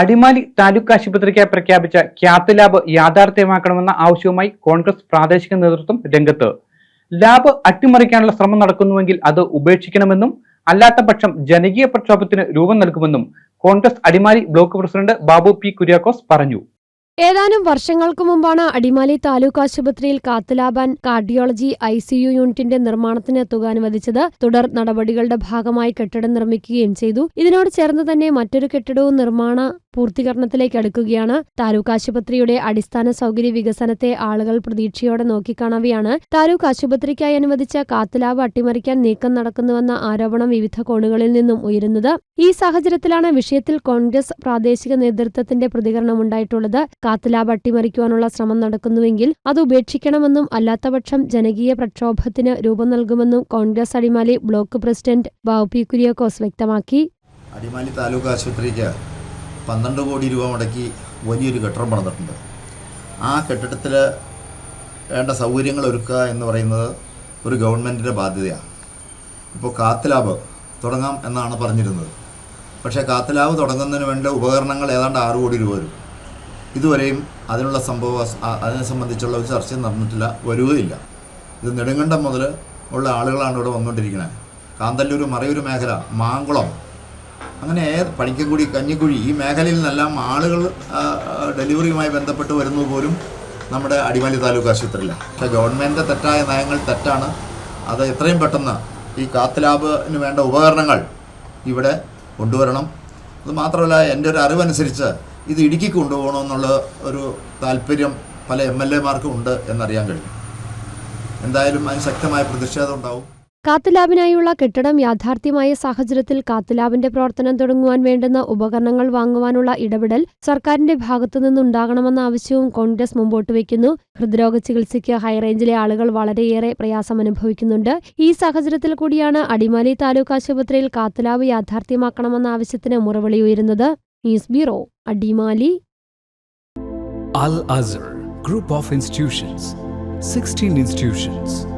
അടിമാലി താലൂക്ക് ആശുപത്രിക്കായി പ്രഖ്യാപിച്ച cath lab യാഥാർത്ഥ്യമാക്കണമെന്ന ആവശ്യവുമായി കോൺഗ്രസ് പ്രാദേശിക നേതൃത്വം രംഗത്ത്. ലാബ് അട്ടിമറിക്കാനുള്ള ശ്രമം നടക്കുന്നുവെങ്കിൽ അത് ഉപേക്ഷിക്കണമെന്നും അല്ലാത്ത പക്ഷം ജനകീയ പ്രക്ഷോഭത്തിന് രൂപം നൽകുമെന്നും Congress Adimali block president Babu P Kuriakose പറഞ്ഞു. ഏതാനും വർഷങ്ങൾക്ക് മുമ്പാണ് അടിമാലി താലൂക്ക് ആശുപത്രിയിൽ കാത്തുലാബാൻ കാർഡിയോളജി ഐ സിയു യൂണിറ്റിന്റെ നിർമ്മാണത്തിന് തുക അനുവദിച്ചത് തുടർ നടപടികളുടെ ഭാഗമായി കെട്ടിടം നിർമ്മിക്കുകയും ചെയ്തു. ഇതിനോട് ചേർന്ന് തന്നെ മറ്റൊരു കെട്ടിടവും നിർമ്മാണ പൂർത്തീകരണത്തിലേക്ക് അടുക്കുകയാണ്. താലൂക്ക് ആശുപത്രിയുടെ അടിസ്ഥാന സൗകര്യ വികസനത്തെ ആളുകൾ പ്രതീക്ഷയോടെ നോക്കിക്കാണവെയാണ്. താലൂക്ക് ആശുപത്രിക്കായി അനുവദിച്ച കാത്തുലാബ് അട്ടിമറിക്കാൻ നീക്കം നടക്കുന്നുവെന്ന ആരോപണം വിവിധ കോണുകളിൽ നിന്നും ഉയരുന്നത്. ഈ സാഹചര്യത്തിലാണ് വിഷയത്തിൽ കോൺഗ്രസ് പ്രാദേശിക നേതൃത്വത്തിന്റെ പ്രതികരണമുണ്ടായിട്ടുള്ളത് കാത്തുലാബ് അട്ടിമറിക്കുവാനുള്ള ശ്രമം നടക്കുന്നുവെങ്കിൽ അത് ഉപേക്ഷിക്കണമെന്നും അല്ലാത്തപക്ഷം ജനകീയ പ്രക്ഷോഭത്തിന് രൂപം നൽകുമെന്നും Congress Adimali block president Babu P Kuriakose വ്യക്തമാക്കി. അടിമാലി താലൂക്ക് ആശുപത്രിക്ക് പന്ത്രണ്ട് കോടി രൂപ മുടക്കി വലിയൊരു കെട്ടിടം പണിതിട്ടുണ്ട്. ആ കെട്ടിടത്തിൽ വേണ്ട സൗകര്യങ്ങൾ ഒരുക്കുക എന്ന് പറയുന്നത് ഒരു ഗവൺമെന്റിന്റെ ബാധ്യതയാണ്. ഇപ്പോൾ കാത്ത് ലാബ് തുടങ്ങാം എന്നാണ് പറഞ്ഞിരുന്നത്. പക്ഷേ കാത്ത് ലാബ് തുടങ്ങുന്നതിന് വേണ്ട ഉപകരണങ്ങൾ ഏതാണ്ട് ആറ് കോടി രൂപ വരും. ഇതുവരെയും അതിനുള്ള സംഭവ അതിനെ സംബന്ധിച്ചുള്ള ഒരു ചർച്ചയും നടന്നിട്ടില്ല വരികയില്ല. ഇത് നെടുങ്കണ്ടം മുതൽ ഉള്ള ആളുകളാണ് ഇവിടെ വന്നുകൊണ്ടിരിക്കുന്നത് കാന്തല്ലൂർ മറയൂർ മേഖല മാങ്കുളം അങ്ങനെ ഏത് പണിക്കൻകുടി കഞ്ഞിക്കുഴി ഈ മേഖലയിൽ നിന്നെല്ലാം ആളുകൾ ഡെലിവറിയുമായി ബന്ധപ്പെട്ട് വരുന്നത് പോലും നമ്മുടെ അടിമാലി താലൂക്ക് ആശുപത്രിയിലാണ്. പക്ഷേ ഗവൺമെന്റിന്റെ തെറ്റായ നയങ്ങൾ തെറ്റാണ്. അത് എത്രയും പെട്ടെന്ന് ഈ കാത്ത് ലാബിന് വേണ്ട ഉപകരണങ്ങൾ ഇവിടെ കൊണ്ടുവരണം. അത് മാത്രമല്ല എന്റെ ഒരു അറിവനുസരിച്ച് ഇത് ഇടുക്കി കൊണ്ടുപോകണമെന്നുള്ള ഒരു താല്പര്യം പല എം എൽ എമാർക്കും ഉണ്ട് എന്നറിയാൻ കഴിയും എന്തായാലും അതിന് ശക്തമായ പ്രതിഷേധം ഉണ്ടാവും. കാത്തുലാബിനായുള്ള കെട്ടിടം യാഥാർത്ഥ്യമായ സാഹചര്യത്തിൽ കാത്തുലാബിന്റെ പ്രവർത്തനം തുടങ്ങുവാൻ വേണ്ടുന്ന ഉപകരണങ്ങൾ വാങ്ങുവാനുള്ള ഇടപെടൽ സർക്കാരിന്റെ ഭാഗത്തുനിന്നുണ്ടാകണമെന്ന ആവശ്യവും കോൺഗ്രസ് മുമ്പോട്ട് വയ്ക്കുന്നു. ഹൃദ്രോഗ ചികിത്സയ്ക്ക് ഹൈറേഞ്ചിലെ ആളുകൾ വളരെയേറെ പ്രയാസം അനുഭവിക്കുന്നുണ്ട് ഈ സാഹചര്യത്തിൽ കൂടിയാണ് അടിമാലി താലൂക്ക് ആശുപത്രിയിൽ കാത്തുലാബ് യാഥാർത്ഥ്യമാക്കണമെന്ന ആവശ്യത്തിന് മുറവിളി ഉയരുന്നത്. News bureau Adimali. Al Azhar group of institutions 16 institutions,